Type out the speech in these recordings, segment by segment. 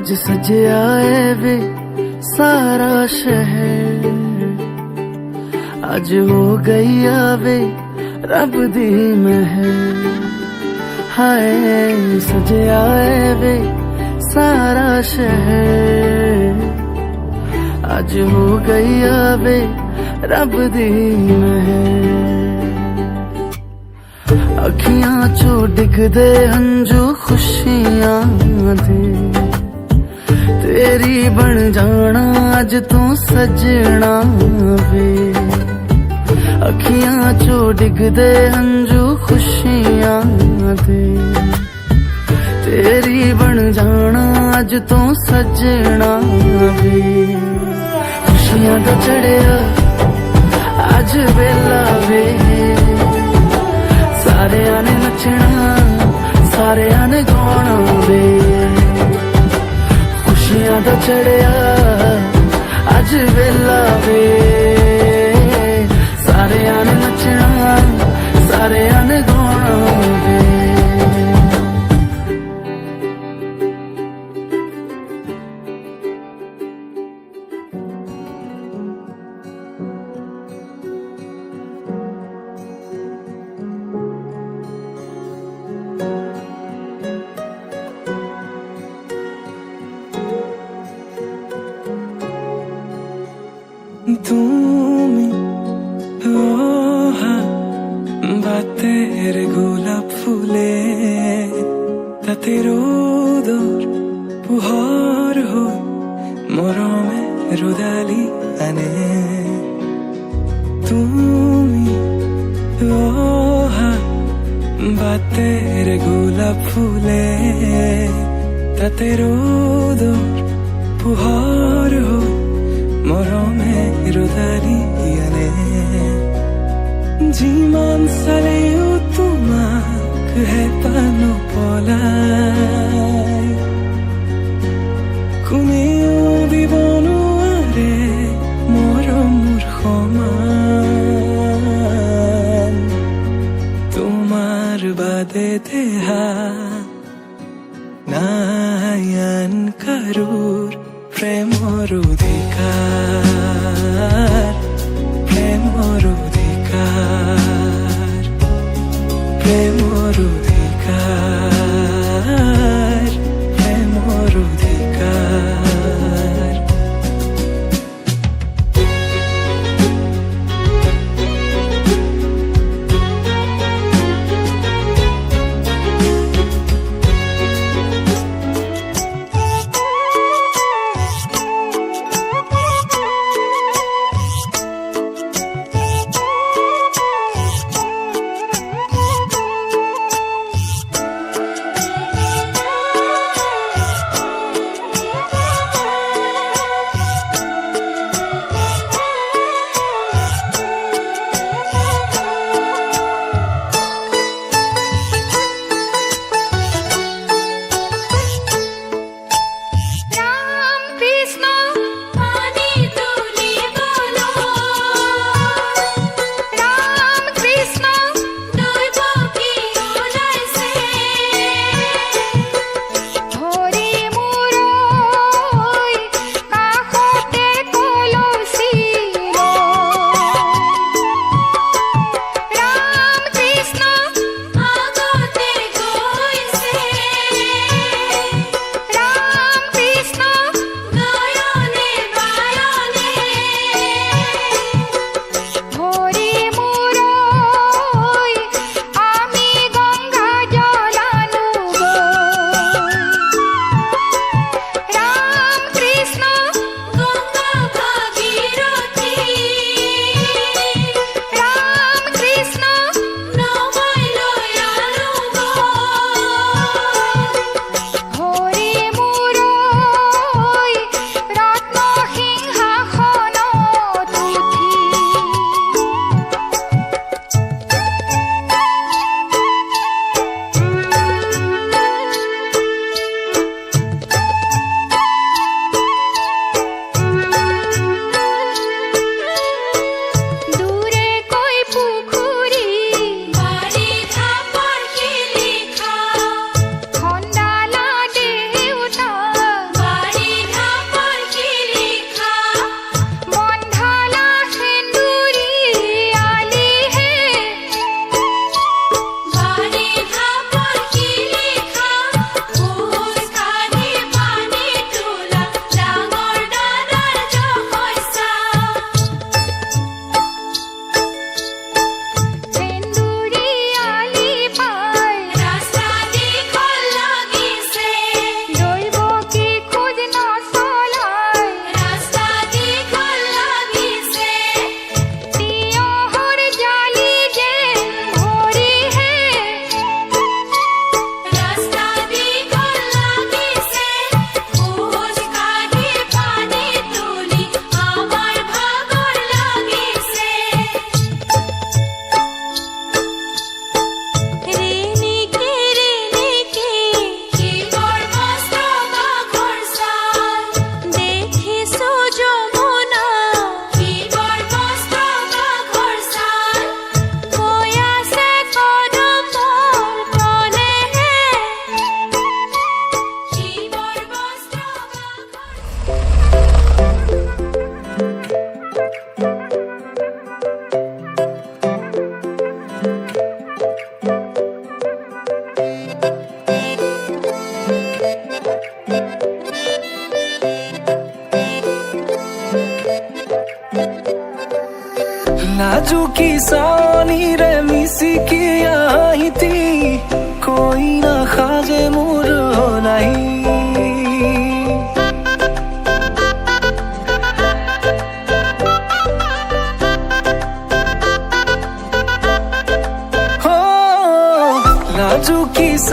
आज सज आए वे सारा शहर। आज हो गई आवे रब दी मह हाय, सज आए वे सारा शहर। आज हो गई आवे रब दी मह अखियाँ चो डिगदे हंजू खुशियाँ दे। ਤੇਰੀ ਬਣ ਜਾਣਾ, ਅੱਜ ਤੂੰ ਸਜਣਾ ਵੇ ਅੱਖੀਆਂ ਚੋਂ ਡਿੱਗਦੇ ਹੰਝੂ ਖੁਸ਼ੀਆਂ ਦੇ। ਤੇਰੀ ਬਣ ਜਾਣਾ, ਅੱਜ ਤੂੰ ਸਜਣਾ ਵੇ ਖੁਸ਼ੀਆਂ ਦਾ ਚੜਿਆ ਅੱਜ ਵੇਲਾ ਵੇ। ਸਾਰਿਆਂ ਨੇ ਨੱਚਣਾ, ਸਾਰਿਆਂ ਨੇ ਗਾਉਣਾ ਵੇ। ਖੁਸ਼ੀਆਂ ਦਾ ਚੜਿਆ ਅੱਜ ਵੇਲਾ ਵੇ। তুমি ও বাতের গোলাপ ফুলে, তাতে রোদর পুহর হই মৰমে ৰুদালিয়ানে যিমান চালেও তোমাক হে পানো পলাই। কোনেও দিব दे हा नायन करू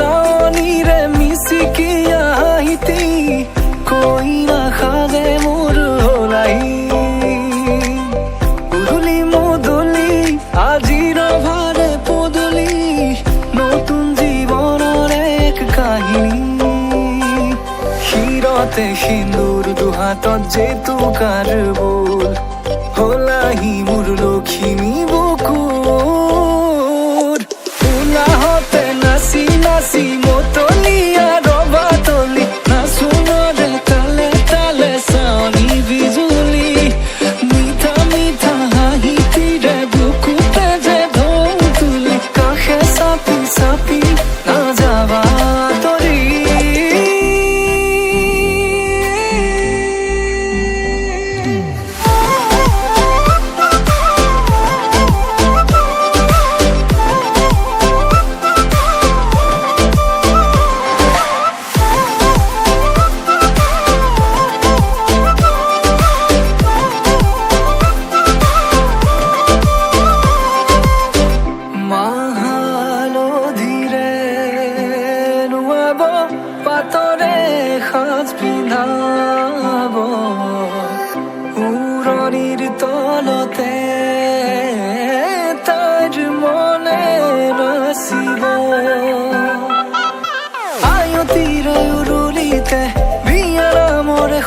লাজুকি চাৱনিৰে মিচিকিয়া আহিতি কইনা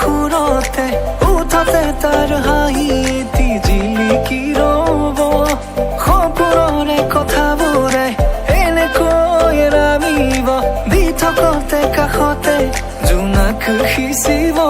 সুৰতে উঠতে তাৰ হাঁহি এটি জিলিকি ৰব? সপোনৰে কথাবোৰে, এনেকৈ নামিব দি থকতে কাষতে জোনাক সিঁচিব।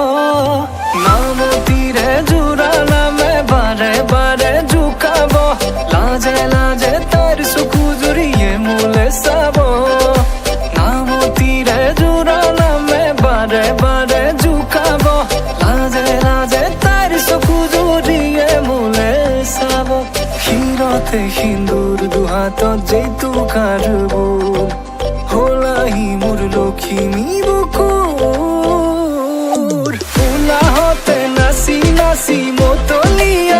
সিন্দুৰ যেতু কারব হোলাহি মোর লক্ষ্মী লখিমী বুকুৰ হতে নাচি নাসি মতলীয়া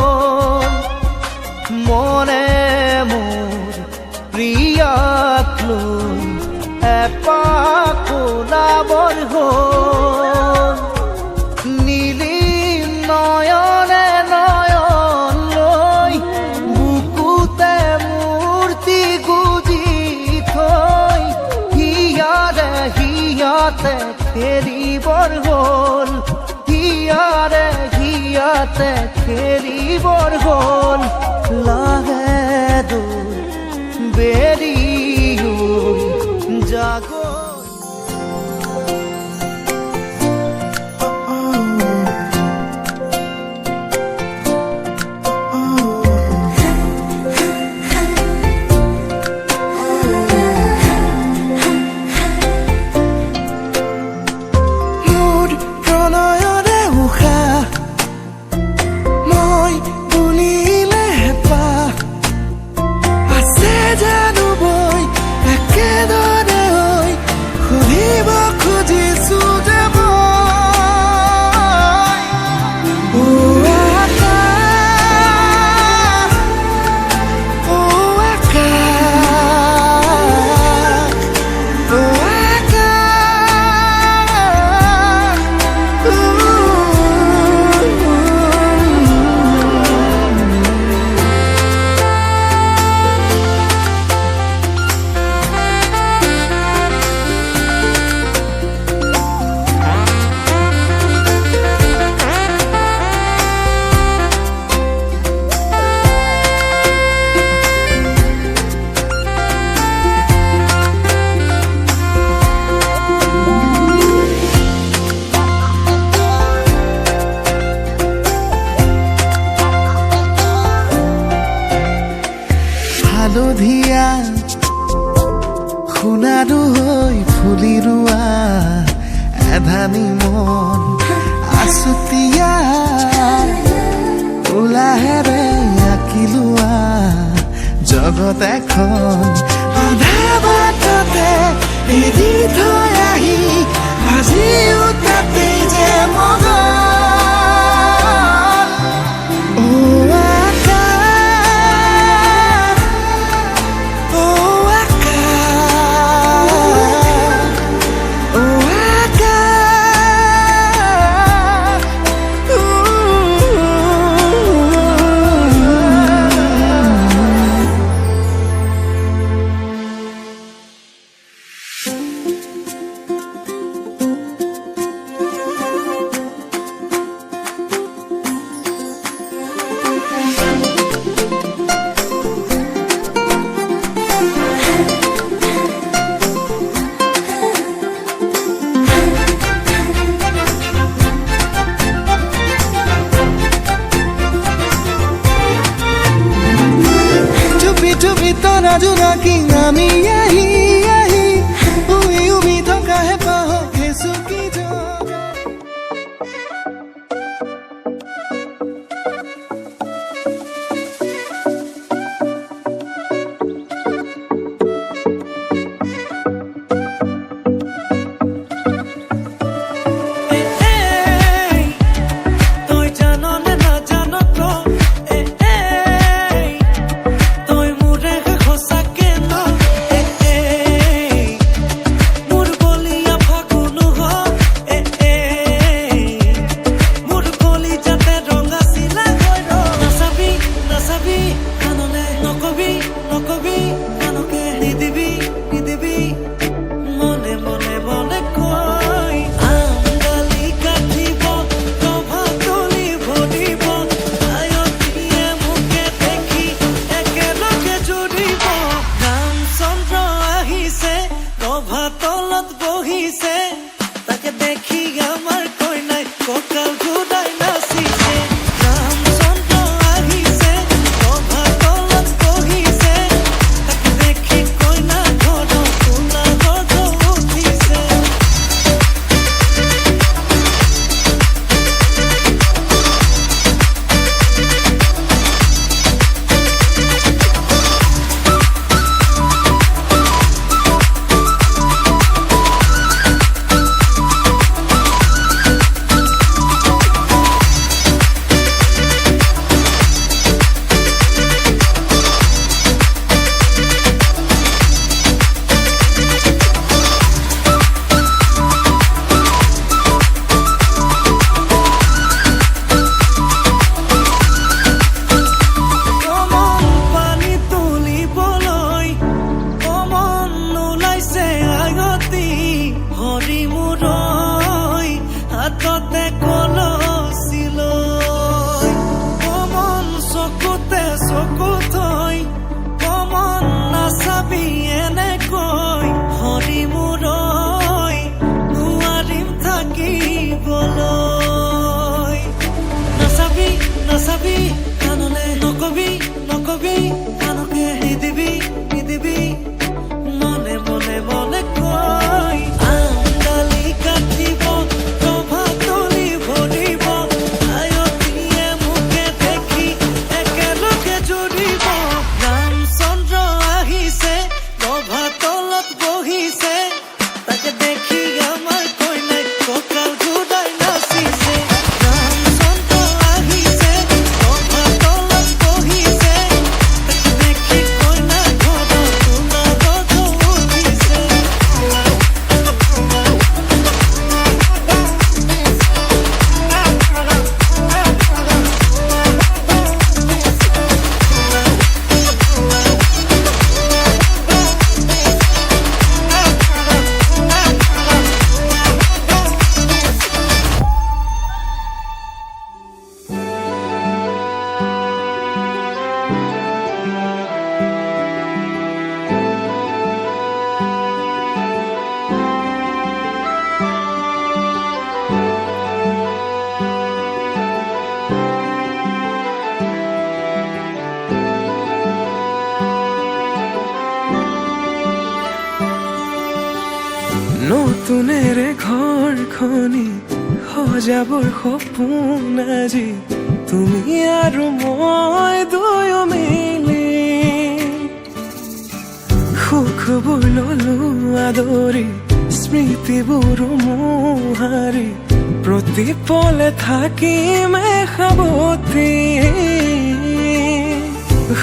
এপাক ওলাবৰ হ'ল নীলি নয়নে নয়ন লৈ বুকুতে মূৰ্তি গুজি থৈ হিয়াৰে হিয়াতে খেলিবৰ হ'ল। হিয়াৰে হিয়াতে খেলিবৰ হ'ল। লাহে দৈ বেৰিও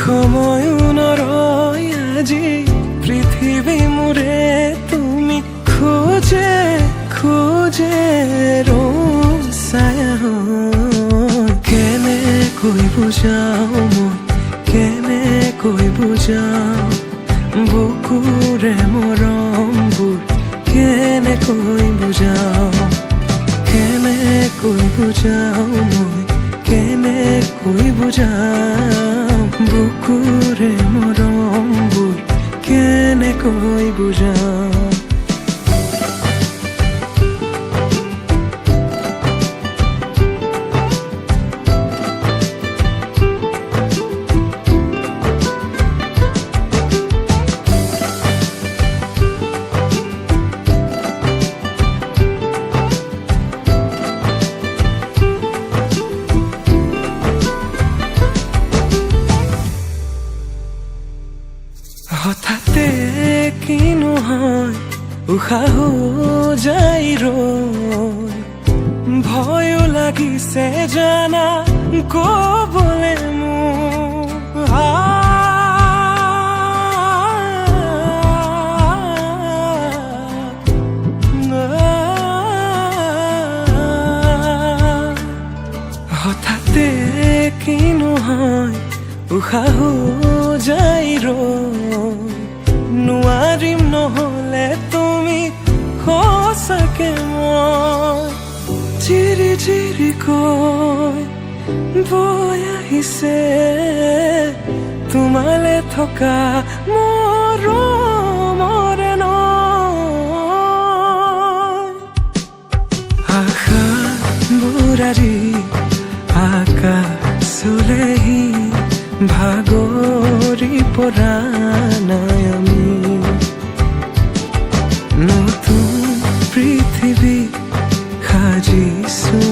সময়ো নৰয় আজি পৃথিৱী মোৰে তুমি খোজে খোজে ৰচায়া কেনেকৈ বুজাওঁ মই কেনেকৈ বুজাওঁ বুকুৰে মৰমবোৰ কেনেকৈ বুজাওঁ কেনেকৈ বুজাওঁ মই কেনেকৈ বুজাওঁ বুকুৰে মৰমবোৰ কেনেকৈ বুজাওঁ কিনো হয়, উশাহ যাই ৰৈ নোৱাৰিম নহলে তুমি সঁচাকে মই। চিৰি চিৰি কৈ বৈ আহিছে। তোমালে থকা মোৰ মৰে নয় ভাগরি নাই আমি নতুন পৃথিৱী সাজিছো আমি